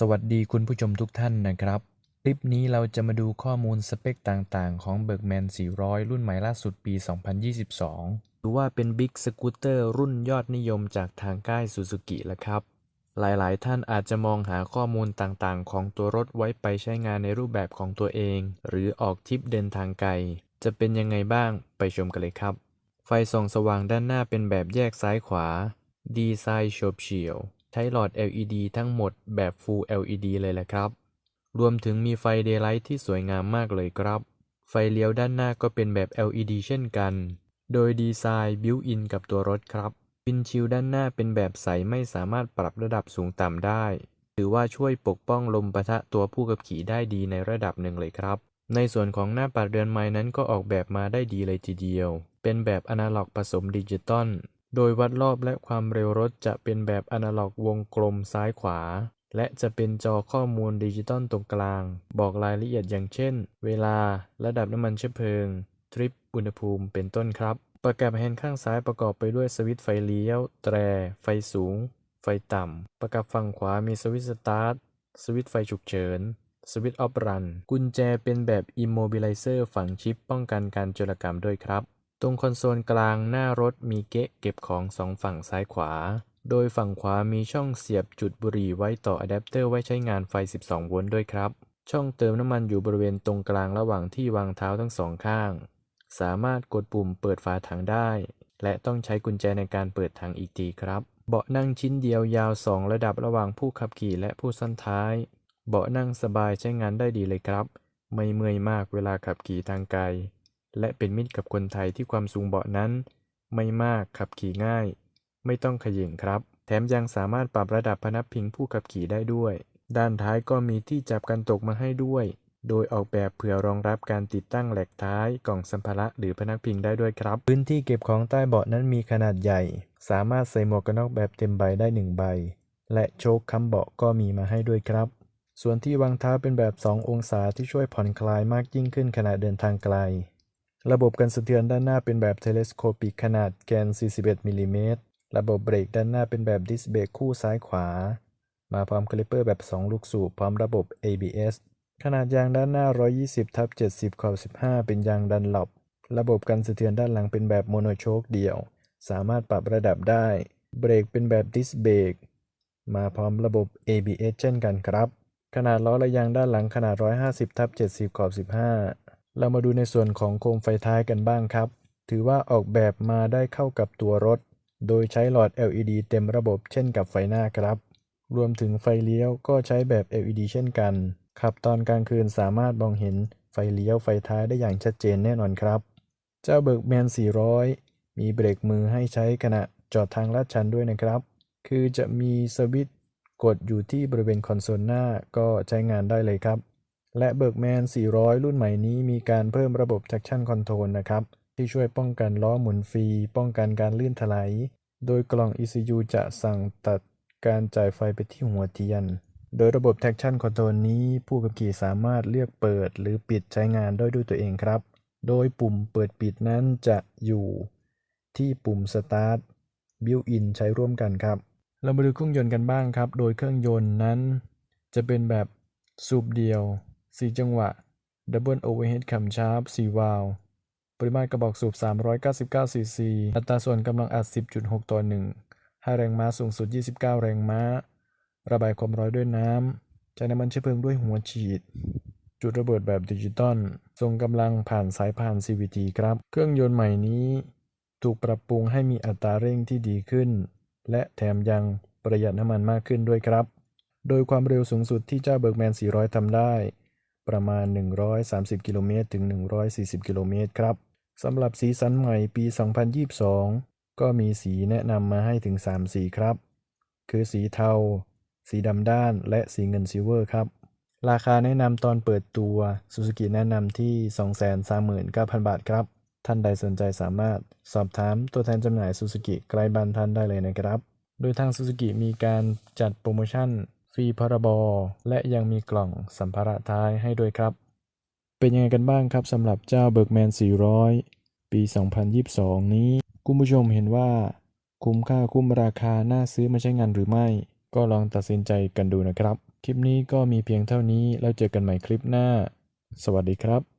สวัสดีคุณผู้ชมทุกท่านนะครับ คลิปนี้เราจะมาดูข้อมูลสเปคต่างๆ ของ Bergman 400 รุ่นใหม่ล่าสุดปี 2022หรือว่าเป็น Big Scooter รุ่นยอดนิยมจากทางค่าย Suzuki ละครับ หลายๆ ท่านอาจจะมองหาข้อมูลต่างๆ ของตัวรถไว้ไปใช้งานในรูปแบบของตัวเอง หรือออกทริปเดินทางไกล จะเป็นยังไงบ้างไปชมกันเลยครับ ไฟส่องสว่างด้านหน้าเป็นแบบแยกซ้ายขวา ดีไซน์โฉบเฉี่ยว ช้หลอด LED ทั้งหมดแบบ Full LED เลยแหละครับ รวมถึงมีไฟ Daylight ที่สวยงามมากเลยครับ ไฟเลี้ยวด้านหน้าก็เป็นแบบ LED เช่นกัน โดยดีไซน์บิวอินกับตัวรถครับวินชิลด้านหน้าเป็นแบบใสไม่สามารถปรับระดับสูงต่ำได้ ถือว่าช่วยปกป้องลมปะทะตัวผู้ขับขี่ได้ดีในระดับหนึ่งเลยครับ ในส่วนของหน้าปัดเรือนไม้นั้นก็ออกแบบมาได้ดีเลยทีเดียว เป็นแบบอนาล็อกผสมดิจิตอล โดยวัดรอบและความเร็วรถจะเป็นแบบอนาล็อกวงกลมซ้ายขวา และจะเป็นจอข้อมูลดิจิตอลตรงกลาง บอกรายละเอียดอย่างเช่น เวลา ระดับน้ำมันเชื้อเพลิง ทริป อุณหภูมิ เป็นต้นครับ ประกับแฮนด์ข้างซ้ายประกอบไปด้วยสวิตช์ไฟเลี้ยว แตร ไฟสูง ไฟต่ำ ประกับฝั่งขวามีสวิตช์สตาร์ท สวิตช์ไฟฉุกเฉินสวิตช์ออฟรัน กุญแจเป็นแบบ Immobilizer ฝังชิปป้องกันการโจรกรรมด้วยครับ ตรงคอนโซลกลางหน้ารถมีเก๊ะเก็บของสองฝั่งซ้ายขวา โดยฝั่งขวามีช่องเสียบจุดบุหรี่ไว้ต่ออะแดปเตอร์ไว้ใช้งานไฟ 12 โวลต์ด้วยครับ ช่องเติมน้ำมันอยู่บริเวณตรงกลางระหว่างที่วางเท้าทั้งสองข้าง สามารถกดปุ่มเปิดฝาถังได้ และต้องใช้กุญแจในการเปิดถังอีกทีครับ เบาะนั่งชิ้นเดียวยาว 2 ระดับระหว่างผู้ขับขี่และผู้ซ้อนท้าย เบาะนั่งสบายใช้งานได้ดีเลยครับ ไม่เมื่อยมากเวลาขับขี่ทางไกล และเป็นมิตรกับคนไทยที่ความสูงเบาะนั้น ไม่มากขับขี่ง่าย ไม่ต้องขย่งครับ แถมยังสามารถปรับระดับพนักพิงผู้ขับขี่ได้ด้วย ด้านท้ายก็มีที่จับกันตกมาให้ด้วย โดยออกแบบเผื่อรองรับการติดตั้งแหลกท้ายกล่องสัมภาระหรือพนักพิงได้ด้วยครับ พื้นที่เก็บของใต้เบาะนั้นมีขนาดใหญ่ สามารถใส่หมวกกันน็อกแบบเต็มใบได้หนึ่งใบ และโชคค้ำเบาะก็มีมาให้ด้วยครับส่วนที่วางเท้าเป็นแบบ 2 องศาที่ช่วยผ่อนคลายมากยิ่งขึ้นขณะเดินทางไกล ระบบกันสะเทือนด้านหน้าเป็นแบบเทเลสโคปิกขนาดแกน 41มิลลิเมตร ระบบเบรกด้านหน้าเป็นแบบดิสเบรกคู่ซ้ายขวา มาพร้อมคลิปเปอร์แบบ 2 ลูกสูบพร้อมระบบ ABS ขนาดยางด้านหน้า 120ทับ70ขอบ15 เป็นยางดันหลบระบบกันสะเทือนด้านหลังเป็นแบบโมโนโชคเดี่ยว สามารถปรับระดับได้ เบรกเป็นแบบดิสเบรกมาพร้อมระบบ ABS เช่นกันครับ ขนาดล้อและยางด้านหลังขนาด 150ทับ70ขอบ15 เรามาดูในส่วนของโคมไฟท้ายกันบ้างครับ ถือว่าออกแบบมาได้เข้ากับตัวรถ โดยใช้หลอด LED เต็มระบบเช่นกับไฟหน้าครับ รวมถึงไฟเลี้ยวก็ใช้แบบ LED เช่นกัน ขับตอนกลางคืนสามารถมองเห็นไฟเลี้ยวไฟท้ายได้อย่างชัดเจนแน่นอนครับ เจ้าเบิร์กแมน 400 มีเบรกมือให้ใช้ขณะจอดทางลาดชันด้วยนะครับ คือจะมีสวิตช์กดอยู่ที่บริเวณคอนโซลหน้าก็ใช้งานได้เลยครับ และเบิร์กแมน400 รุ่นใหม่นี้มีการเพิ่มระบบ traction control นะครับ ที่ช่วยป้องกันล้อหมุนฟรี ป้องกันการลื่นถลายโดยกล่อง ECU จะสั่งตัดการจ่ายไฟไปที่หัวเทียน โดยระบบ traction control นี้ผู้ขับขี่สามารถเลือกเปิดหรือปิดใช้งานได้ด้วยตัวเองครับ โดยปุ่มเปิดปิดนั้นจะอยู่ที่ปุ่ม start built-in ใช้ร่วมกันครับ เรามาดูเครื่องยนต์กันบ้างครับ โดยเครื่องยนต์นั้น จะเป็นแบบสูบเดียว 4 จังหวะ Double Overhead Camshaft 4วาล์วปริมาตรกระบอกสูบ 399 ซีซี อัตราส่วนกำลังอัด 10.6 ต่อ 1 ให้แรงม้าสูงสุด 29 แรงม้า ระบายความร้อนด้วยน้ำ ใช้น้ำมันเชื้อเพลิงด้วยหัวฉีด จุดระเบิดแบบดิจิตอลส่งกำลังผ่านสายพาน CVT ครับ เครื่องยนต์ใหม่นี้ ถูกปรับปรุงให้มีอัตราเร่งที่ดีขึ้น และแถมยังประหยัดน้ำมันมากขึ้นด้วยครับ โดยความเร็วสูงสุดที่เจ้าเบิร์กแมน 400ทำได้ ประมาณ 130 กิโลเมตรถึง 140 กิโลเมตรครับสำหรับสีสันใหม่ปี 2022 ก็มีสีแนะนำมาให้ถึง 3 สีครับ คือสีเทา สีดำด้าน และสีเงินซิลเวอร์ครับ ราคาแนะนำตอนเปิดตัว Suzuki แนะนำที่ 239,000 บาทครับ ท่านใดสนใจสามารถสอบถามตัวแทนจำหน่าย Suzuki ใกล้บ้านท่านได้เลยนะครับ โดยทาง Suzuki มีการจัดโปรโมชั่น ฟรีพรบและยังมีกล่องสัมภาระท้ายให้ด้วยครับ เป็นยังไงกันบ้างครับสำหรับเจ้าเบิร์กแมน 400 ปี 2022 นี้ คุณผู้ชมเห็นว่า คุ้มค่าคุ้มราคาน่าซื้อมาใช้งานหรือไม่ ก็ลองตัดสินใจกันดูนะครับ คลิปนี้ก็มีเพียงเท่านี้แล้วเจอกันใหม่คลิปหน้า สวัสดีครับ